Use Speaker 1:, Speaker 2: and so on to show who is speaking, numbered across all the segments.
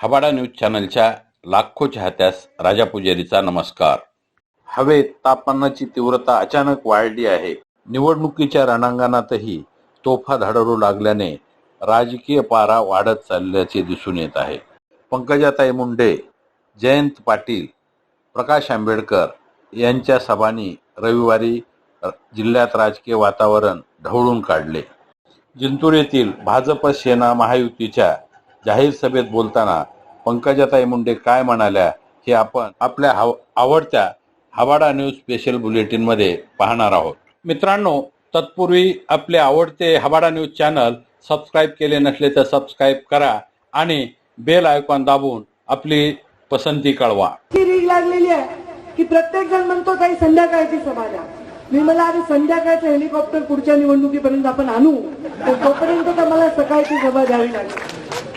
Speaker 1: हबाडा news चॅनलच्या लाखो चाहत्यास राजा पुजारीचा नमस्कार. हवेत तापमानाची तीव्रता अचानक वाढली आहे. निवडणुकीच्या रणांगणातही तोफा धडरू लागल्याने राजकीय पारा वाढत चालल्याचे दिसून येत आहे. पंकजाताई मुंडे जयंत पाटील प्रकाश आंबेडकर यांच्या सभांनी रविवारी जिल्ह्यात राजकीय वातावरण ढवळून काढले. जिंतूर येथील भाजप सेना महायुतीच्या जाहीर सभेत बोलताना पंकजाताई मुंडे काय म्हणाल्या हे आपण आपल्या आवडत्या हवाडा न्यूज स्पेशल बुलेटिनमध्ये पाहणार आहोत. मित्रांनो तत्पूर्वी आपले आवडते हवाडा न्यूज चॅनल सबस्क्राईब केले नसले तर सबस्क्राईब करा आणि बेल आयकॉन दाबून आपली पसंती कळवा.
Speaker 2: रीग लागलेली आहे की प्रत्येक जण म्हणतो काही संध्याकाळची सभा द्या. मी मला अरे संध्याकाळचं हेलिकॉप्टर पुढच्या निवडणुकीपर्यंत आपण आणू. तोपर्यंत तर मला सकाळची सभा द्यावी लागेल.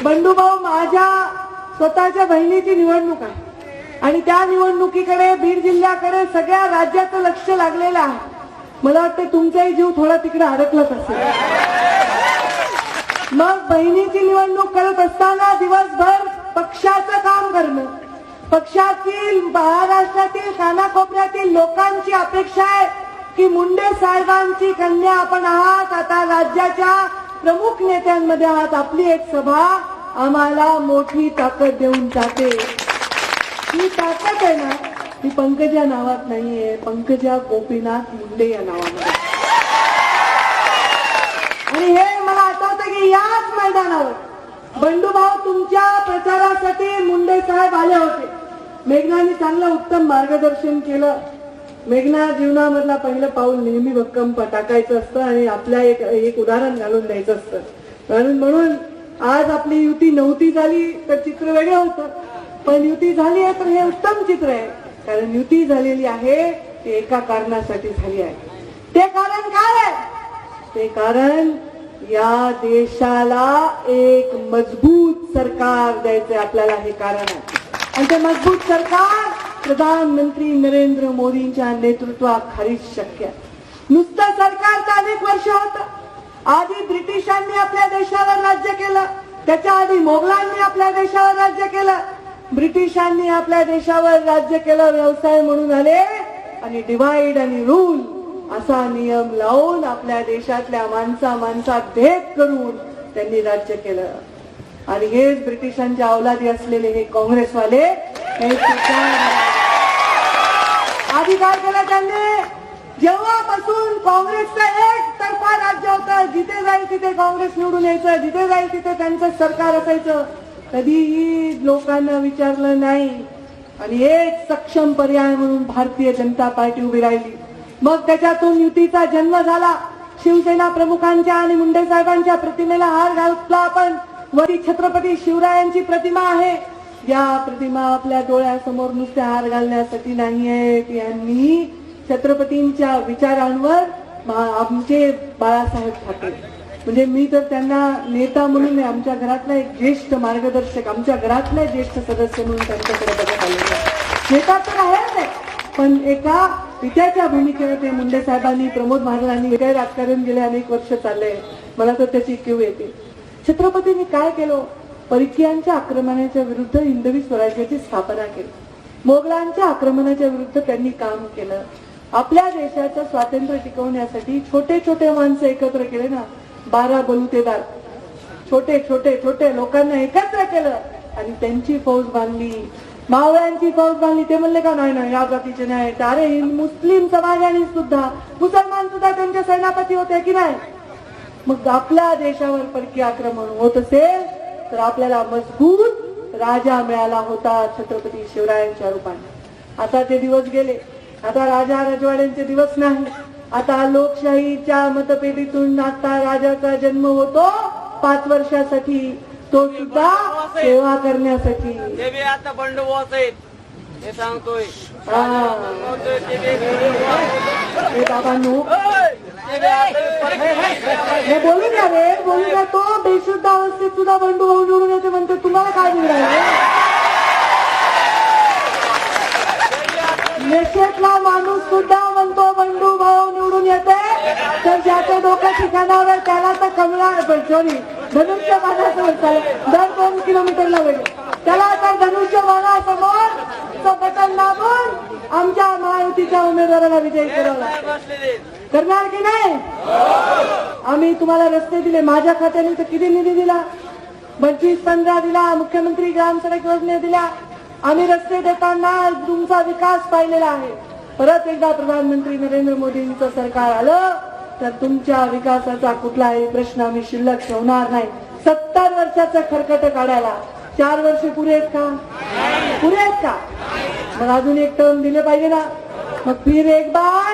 Speaker 2: बंधुभाऊ माझ्या स्वतःच्या बहिणीची निवडणूक आहे. आणि त्या निवडणुकीकडे बीड जिल्ह्याकडे सगळ्या राज्याचं लक्ष लागलेलं आहे. मला वाटतं तुमचाही जीव थोडा तिकडे अडकलाच असेल. मग बहिणीची निवडणूक करत असताना दिवसभर पक्षाचं काम करणं पक्षातील महाराष्ट्रातील कानाकोपऱ्यातील लोकांची अपेक्षा आहे की मुंडे साहेबांची कन्या आपण आहात. आता राज्याच्या प्रमुख नेत्यांमध्ये आहात. आपली एक सभा आम्हाला मोठी ताकद देऊन जाते. ही ताकद आहे ना ही पंकजा नावात नाहीये. पंकजा गोपीनाथ मुंडे या नावामध्ये. आणि हे मला आठवतं की याच मैदानावर बंडूभाऊ तुमच्या प्रचारासाठी मुंडे साहेब आले होते. मेघनाने चांगलं उत्तम मार्गदर्शन केलं. मेघना जीवनामधला पहिलं पाऊल नेहमी भक्कम टाकायचं असतं आणि आपल्या एक एक उदाहरण घालून द्यायचं असतं. म्हणून आज आपली युती नव्हती झाली तर चित्र वेगळं होतं. पण युती झाली आहे तर हे उत्तम चित्र आहे. कारण युती झालेली आहे ते एका कारणासाठी झाली आहे. ते कारण काय आहे? ते कारण या देशाला एक मजबूत सरकार द्यायचं आपल्याला हे कारण आहे. आणि ते मजबूत सरकार प्रधानमंत्री नरेंद्र मोदींच्या नेतृत्वाखालीच शक्य आहे. नुसतं सरकार अनेक वर्ष होतं. आधी ब्रिटिशांनी आपल्या देशावर राज्य केलं त्याच्या आधी मोगलांनी आपल्या देशावर राज्य केलं. ब्रिटिशांनी आपल्या देशावर राज्य केलं व्यवसाय म्हणून आले आणि डिवाइड आणि रूल असा नियम लावून आपल्या देशातल्या माणसा माणसात भेद करून त्यांनी राज्य केलं. आणि हेच ब्रिटिशांच्या अवलादी असलेले हे काँग्रेसवाले हे आधी काय केलं त्यांनी. जेव्हापासून काँग्रेसचं एक तर्फा राज्य होतं तिथे काँग्रेस निवडून यायचं जिथे जाईल तिथे त्यांचं सरकार असायचं. कधीही लोकांना विचारलं नाही. आणि एक सक्षम पर्याय म्हणून भारतीय जनता पार्टी उभी राहिली. मग त्याच्यातून युतीचा जन्म झाला. शिवसेना प्रमुखांच्या आणि मुंडे साहेबांच्या प्रतिमेला हार घातला आपण. वरी छत्रपती शिवरायांची प्रतिमा आहे. या प्रतिमा आपल्या डोळ्यासमोर नुसत्या हार घालण्यासाठी नाही आहेत. यांनी छत्रपतींच्या विचारांवर आमचे बाळासाहेब ठाकरे म्हणजे मी तर त्यांना नेता म्हणून नाही, आमच्या घरातला एक ज्येष्ठ मार्गदर्शक आमच्या घरातला ज्येष्ठ सदस्य म्हणून त्यांच्याकडे बघत आलेलो नेता तर आहेच आहे. पण एका पित्याच्या भूमिकेवर ते मुंडे साहेबांनी प्रमोद महाराजांनी वेगळे राजकारण गेले अनेक वर्ष चालले. मला तर त्याची क्यू येते. छत्रपतींनी काय केलं? परकीयांच्या आक्रमणाच्या विरुद्ध हिंदवी स्वराज्याची स्थापना केली. मोगलांच्या आक्रमणाच्या विरुद्ध त्यांनी काम केलं. आपल्या देशाचं स्वातंत्र्य टिकवण्यासाठी छोटे छोटे माणसं एकत्र केले ना बारा बलुतेदार छोटे छोटे छोटे लोकांना एकत्र केलं आणि त्यांची फौज बांधली. मावळ्यांची फौज बांधली. ते म्हणले का नाही नाही या जातीचे नाही. अरे मुस्लिम समाजाने सुद्धा मुसलमान सुद्धा त्यांचे सेनापती होते की नाही? मग आपल्या देशावर परकी आक्रमण होत असेल तर आपल्याला मजबूत राजा मिळाला होता छत्रपती शिवरायांच्या रूपाने. आता ते दिवस गेले. आता राजा राजवाड्यांचे दिवस नाही. आता लोकशाहीच्या मतपेटीतून आता राजाचा जन्म होतो. पाच वर्षासाठी तो सुद्धा सेवा करण्यासाठी.
Speaker 3: ते बी आता बंडोबस्त आहेत हे सांगतोय.
Speaker 2: हा. बाबांनो. बोलू द्या रे बोलू द्या तो. बेशुद्ध अवस्थेत सुद्धा बंडू भाऊ निवडून येते म्हणतो. तुम्हाला काय मिळालं नेशेतला माणूस सुद्धा म्हणतो बंडू तर ज्याचं डोकं ठिकाणावर त्याला तर कमला सॉरी धनुष्य बाणाचं म्हणतात दर दोन किलोमीटरला वेळ. त्याला तर धनुष्यबाणासमोर तो बटन दाबून आमच्या महायुतीच्या उमेदवाराला विजयी करवला करणार की नाही? आम्ही तुम्हाला रस्ते दिले माझ्या खात्याने तर किती निधी दिला? पंचवीस पंधरा दिला मुख्यमंत्री ग्राम सडक योजने दिल्या. आम्ही रस्ते देताना तुमचा विकास पाहिलेला आहे. परत एकदा प्रधानमंत्री नरेंद्र मोदींचं सरकार आलं. तर तुमच्या विकासाचा कुठलाही प्रश्न आम्ही शिल्लक ठेवणार नाही. सत्तर वर्षाचा खरकट काढायला. चार वर्ष पुरे आहेत का? पुरे आहेत का? मग अजून एक टर्म दिले पाहिजे ना. मग फिर एक बार.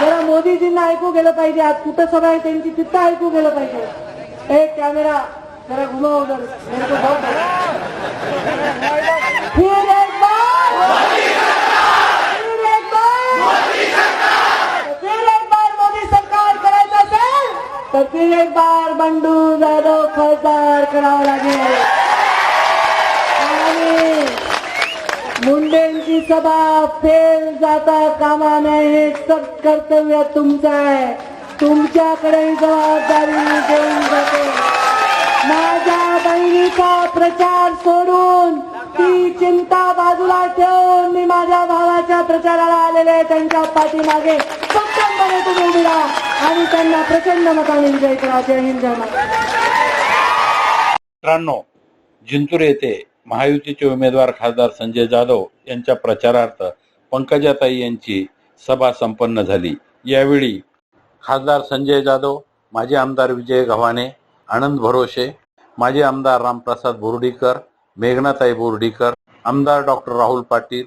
Speaker 2: जरा मोदीजींना ऐकू गेलं पाहिजे. आज कुठं सभा आहे त्यांची तिथं ऐकू गेलं पाहिजे. एक कॅमेरा. जरा घुमाव उधर मेरे को बहुत फिर एक बार फिर एक बार फिर एक बार मोदी सरकार करायचं असेल तर फिर एक बार बंडू जाधव खासदार करावं लागेल. आणि मुंडेंची सभा फेल जाता कामा नये हे सब कर्तव्य तुमचं आहे. तुमच्याकडे जबाबदारी देऊन जाते. माझ्या बहिणीचा प्रचार सोडून ती चिंता बाजूला ठेवून मी माझ्या भावाच्या प्रचाराला आलेले त्यांच्या पाठीमागे. सक्षमपणे उभी राहा आणि त्यांना प्रचंड मताने विजय करा. जय हिंद जय
Speaker 1: मित्रांनो जिंतूर येथे महायुतीचे उमेदवार खासदार संजय जाधव यांच्या प्रचारार्थ पंकजाताई यांची सभा संपन्न झाली. यावेळी खासदार संजय जाधव माजी आमदार विजय गव्हाणे आनंद भरोसे माजी आमदार रामप्रसाद बोर्डीकर मेघनाताई बोर्डीकर आमदार डॉक्टर राहुल पाटील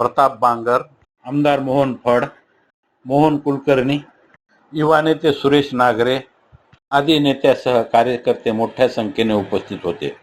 Speaker 1: प्रताप बांगर आमदार मोहन फड मोहन कुलकर्णी युवा नेते सुरेश नागरे आदी नेत्यासह कार्यकर्ते मोठ्या संख्येने उपस्थित होते.